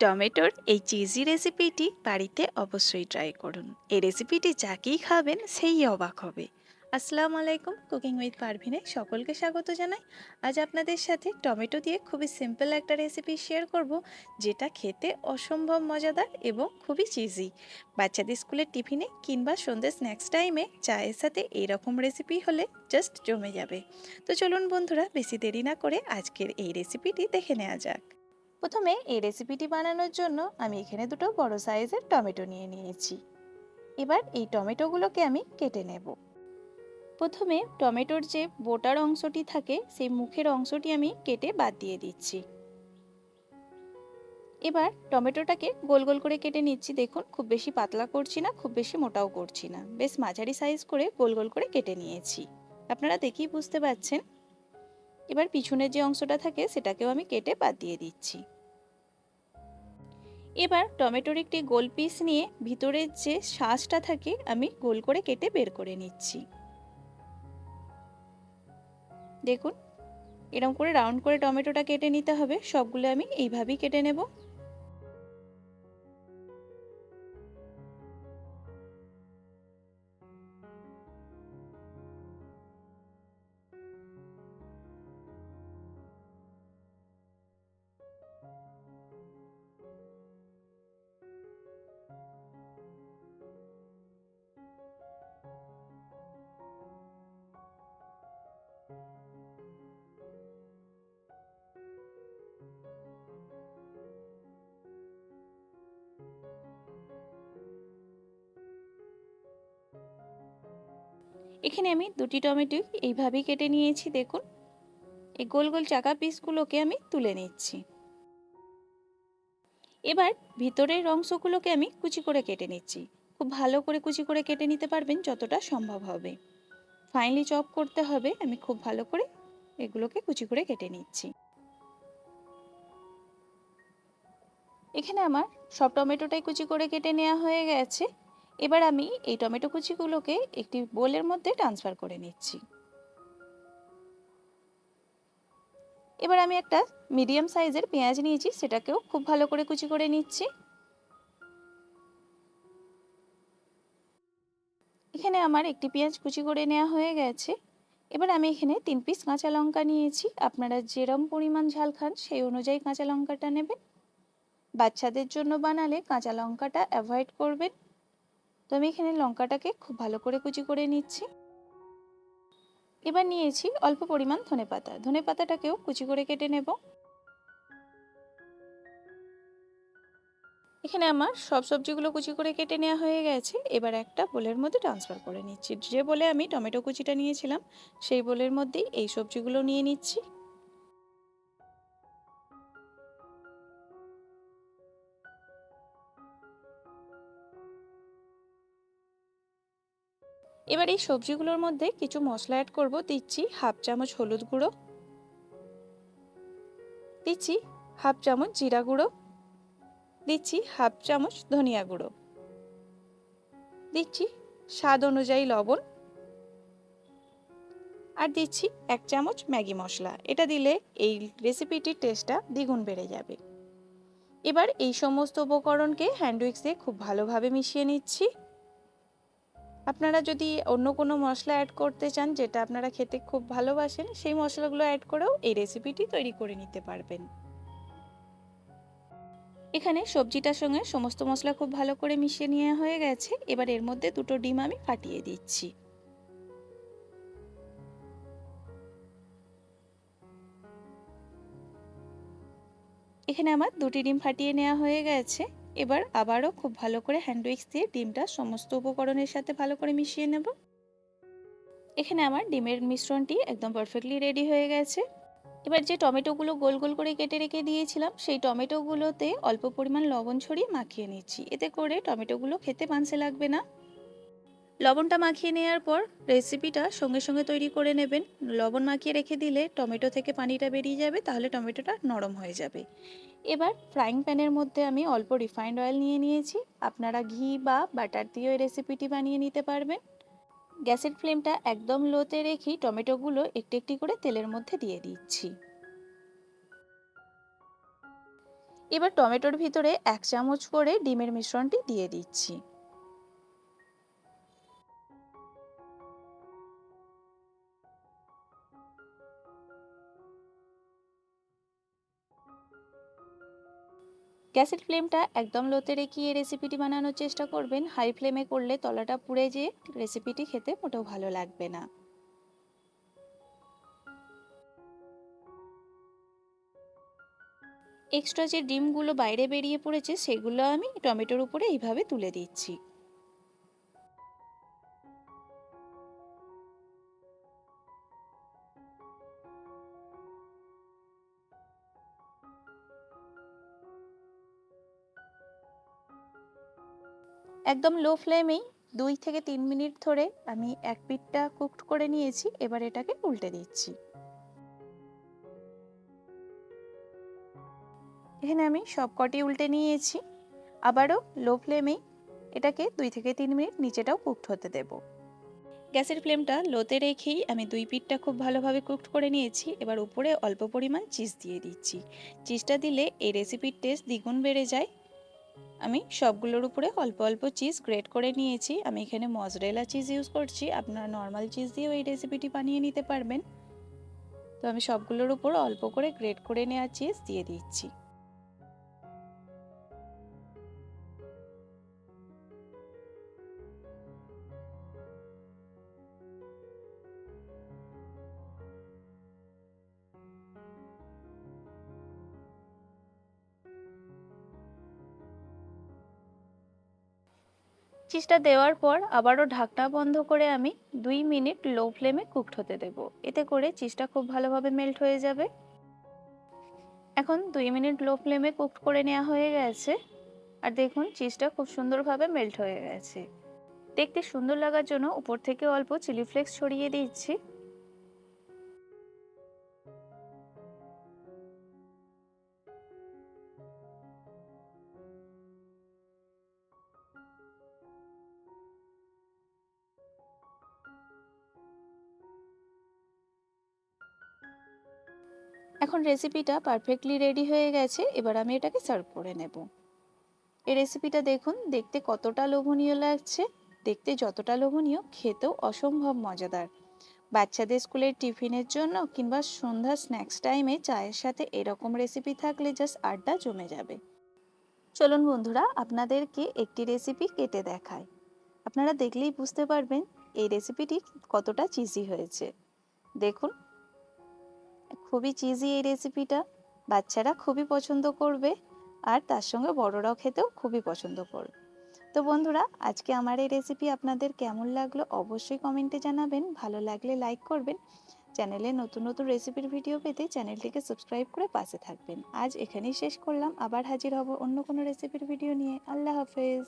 টমেটোর এই চিজি রেসিপিটি বাড়িতে অবশ্যই ট্রাই করুন। এই রেসিপিটি যাকেই খাবেন সেই অবাক হবে। আসসালামু আলাইকুম কুকিং উইথ পারভিনে সকলকে স্বাগত জানাই। আজ আপনাদের সাথে টমেটো দিয়ে খুবই সিম্পল একটা রেসিপি শেয়ার করব, যেটা খেতে অসম্ভব মজাদার এবং খুবই চিজি বাচ্চাদের স্কুলের টিফিনে কিংবা সন্ধ্যে স্ন্যাক্স টাইমে চায়ের সাথে এইরকম রেসিপি হলে জাস্ট জমে যাবে। তো চলুন বন্ধুরা, বেশি দেরি না করে আজকের এই রেসিপিটি দেখে নেওয়া যাক। প্রথমে এই রেসিপিটি বানানোর জন্য আমি এখানে দুটো বড় সাইজের টমেটো নিয়ে নিয়েছি। এবার এই টমেটোগুলোকে আমি কেটে নেব। প্রথমে টমেটোর যে বোটার অংশটি থাকে, সেই মুখের অংশটি আমি কেটে বাদ দিয়ে দিচ্ছি। এবার টমেটোটাকে গোল গোল করে কেটে নিচ্ছি। দেখুন, খুব বেশি পাতলা করছি না, খুব বেশি মোটাও করছি না। বেশ মাঝারি সাইজ করে গোল গোল করে কেটে নিয়েছি। আপনারা দেখেই বুঝতে পারছেন এবার পিছনের যে অংশটা থাকে সেটাকেও আমি কেটে বাদ দিয়ে দিচ্ছি। এবার টমেটোর একটি গোল পিস নিয়ে ভিতরের যে শ্বাসটা থাকে আমি গোল করে কেটে বের করে নিচ্ছি। দেখুন এরকম করে রাউন্ড করে টমেটোটা কেটে নিতে হবে, সবগুলো আমি এইভাবেই কেটে নেব। এখানে আমি দুটি টমেটো এইভাবেই কেটে নিয়েছি, দেখুন। এই গোল গোল চাকা পিসগুলোকে আমি তুলে নিচ্ছি। এবার ভিতরের অংশগুলোকে আমি কুচি করে কেটে নিচ্ছি। খুব ভালো করে কুচি করে কেটে নিতে পারবেন যতটা সম্ভব হবে। ফাইনালি চপ করতে হবে, আমি খুব ভালো করে এগুলোকে কুচি করে কেটে নিচ্ছি। এখানে আমার সব টমেটোটাই কুচি করে কেটে নেওয়া হয়ে গেছে। এবার আমি এই টমেটো কুচিগুলোকে একটি বোলের মধ্যে ট্রান্সফার করে নিচ্ছি। এবার আমি একটা মিডিয়াম সাইজের পেঁয়াজ নিয়েছি, সেটাকেও খুব ভালো করে কুচি করে নিচ্ছি। এখানে আমার একটি পেঁয়াজ কুচি করে নেওয়া হয়ে গেছে। এবার আমি এখানে তিন পিস কাঁচা লঙ্কা নিয়েছি। আপনারা যেরম পরিমাণ ঝাল খান, সেই অনুযায়ী কাঁচা লঙ্কাটা নেবেন। বাচ্চাদের জন্য বানালে কাঁচা লঙ্কাটা অ্যাভয়েড করবেন। তো আমি এখানে লঙ্কাটাকে খুব ভালো করে কুচি করে নিচ্ছি। এবার নিয়েছি অল্প পরিমাণ ধনে পাতা। ধনে পাতাটাকেও কুচি করে কেটে নেব। এখানে আমার সব সবজিগুলো কুচি করে কেটে নেওয়া হয়ে গেছে। এবার একটা বোলের মধ্যে ট্রান্সফার করে নিচ্ছি। যে বলে আমি টমেটো কুচিটা নিয়েছিলাম, সেই বোলের মধ্যেই এই সবজিগুলো নিয়ে নিচ্ছি। এবার এই সবজিগুলোর মধ্যে কিছু মশলা অ্যাড করব। দিচ্ছি হাফ চামচ হলুদ গুঁড়ো। দিচ্ছি হাফ চামচ জিরা গুঁড়ো। দিচ্ছি হাফ চামচ ধনিয়া গুঁড়ো। দিচ্ছি স্বাদ অনুযায়ী লবণ। আর দিচ্ছি এক চামচ ম্যাগি মশলা। এটা দিলে এই রেসিপিটির টেস্টটা দ্বিগুণ বেড়ে যাবে। এবার এই সমস্ত উপকরণকে হ্যান্ড উইক্সে খুব ভালোভাবে মিশিয়ে নিচ্ছি। আপনারা যদি অন্য কোনো মশলা অ্যাড করতে চান, যেটা আপনারা খেতে খুব ভালোবাসেন, সেই মশলাগুলো অ্যাড করেও এই রেসিপিটি তৈরি করে নিতে পারবেন। এখানে সবজিটার সঙ্গে সমস্ত মশলা খুব ভালো করে মিশিয়ে নেওয়া হয়ে গেছে। এবার এর মধ্যে দুটো ডিম আমি ফাটিয়ে দিচ্ছি। এখানে আমার দুটি ডিম ফাটিয়ে নেওয়া হয়ে গেছে। এবার আবারও খুব ভালো করে হ্যান্ড উইক্স দিয়ে ডিমটা সমস্ত উপকরণের সাথে ভালো করে মিশিয়ে নেব। এখানে আমার ডিমের মিশ্রণটি একদম পারফেক্টলি রেডি হয়ে গেছে। এবার যে টমেটোগুলো গোল গোল করে কেটে রেখে দিয়েছিলাম, সেই টমেটোগুলোতে অল্প পরিমাণ লবণ ছড়িয়ে মাখিয়ে নিচ্ছি। এতে করে টমেটোগুলো খেতে পানসে লাগবে না। লবণটা মাখিয়ে নেওয়ার পর রেসিপিটা সঙ্গে সঙ্গে তৈরি করে নেবেন। লবণ মাখিয়ে রেখে দিলে টমেটো থেকে পানিটা বেরিয়ে যাবে, তাহলে টমেটোটা নরম হয়ে যাবে। এবার ফ্রাইং প্যানের মধ্যে আমি অল্প রিফাইন্ড অয়েল নিয়ে নিয়েছি। আপনারা ঘি বা বাটার দিয়েও এই রেসিপিটি বানিয়ে নিতে পারবেন। গ্যাসের ফ্লেমটা একদম লোতে রেখেই টমেটোগুলো একটি একটি করে তেলের মধ্যে দিয়ে দিচ্ছি। এবার টমেটোর ভিতরে এক চামচ করে ডিমের মিশ্রণটি দিয়ে দিচ্ছি। গ্যাসের ফ্লেমটা একদম লোতে রেখে রেসিপিটি বানানোর চেষ্টা করবেন। হাই ফ্লেমে করলে তলাটা পুড়ে যেয়ে রেসিপিটি খেতে মোটেও ভালো লাগবে না। এক্সট্রা যে ডিমগুলো বাইরে বেরিয়ে পড়েছে, সেগুলো আমি টমেটোর উপরে এইভাবে তুলে দিচ্ছি। একদম লো ফ্লেমেই দুই থেকে তিন মিনিট ধরে আমি এক পিঠটা কুকড করে নিয়েছি, এবার এটাকে উল্টে দিচ্ছি। এখানে আমি সব কটি উল্টে নিয়েছি, আবারও লো ফ্লেমেই এটাকে দুই থেকে তিন মিনিট নিচেটাও কুকড হতে দেব। গ্যাসের ফ্লেমটা লোতে রেখেই আমি দুই পিঠটা খুব ভালোভাবে কুকড করে নিয়েছি, এবার উপরে অল্প পরিমাণ চিজ দিয়ে দিচ্ছি। চিজটা দিলে এই রেসিপির টেস্ট দ্বিগুণ বেড়ে যায় আমি সবগুলোর উপরে অল্প অল্প চিজ গ্রেট করে নিয়েছি। আমি এখানে মজরেলা চিজ ইউজ করছি। আপনারা নর্মাল চিজ দিয়েও এই রেসিপিটি বানিয়ে নিতে পারবেন। তো আমি সবগুলোর উপর অল্প করে গ্রেট করে নেওয়া চিজ দিয়ে দিচ্ছি। চিজটা দেওয়ার পর আবারও ঢাকনা বন্ধ করে আমি দুই মিনিট লো ফ্লেমে কুকড হতে দেব। এতে করে চিজটা খুব ভালোভাবে মেল্ট হয়ে যাবে। এখন দুই মিনিট লো ফ্লেমে কুকড করে নেওয়া হয়ে গেছে। আর দেখুন, চিজটা খুব সুন্দরভাবে মেল্ট হয়ে গেছে। দেখতে সুন্দর লাগার জন্য উপর থেকে অল্প চিলি ফ্লেক্স ছড়িয়ে দিচ্ছি। এখন রেসিপিটা পারফেক্টলি রেডি হয়ে গেছে, এবার আমি এটাকে সার্ভ করে নেব। এই রেসিপিটা দেখুন, দেখতে কতটা লোভনীয় লাগছে, দেখতে যতটা লোভনীয়, খেতেও অসম্ভব মজাদার। বাচ্চাদের স্কুলের টিফিনের জন্য কিংবা সন্ধ্যা স্ন্যাক্স টাইমে চায়ের সাথে এরকম রেসিপি থাকলে জাস্ট আড্ডা জমে যাবে। চলুন বন্ধুরা, আপনাদেরকে একটি রেসিপি কেটে দেখায় আপনারা দেখলেই বুঝতে পারবেন, এই রেসিপিটি কতটা চিজি হয়েছে। দেখুন খুবই চিজি এই রেসিপিটা বাচ্চারা খুবই পছন্দ করবে আর তার সঙ্গে বড়রাও খেতেও খুবই পছন্দ করবে। তো বন্ধুরা, আজকে আমার এই রেসিপি আপনাদের কেমন লাগল অবশ্যই কমেন্টে জানাবেন। ভালো লাগলে লাইক করবেন। চ্যানেলে নতুন নতুন রেসিপির ভিডিও পেতে চ্যানেলটিকে সাবস্ক্রাইব করে পাশে থাকবেন। আজ এখানেই শেষ করলাম। আবার হাজির হব অন্য কোনো রেসিপির ভিডিও নিয়ে। আল্লাহ হাফেজ।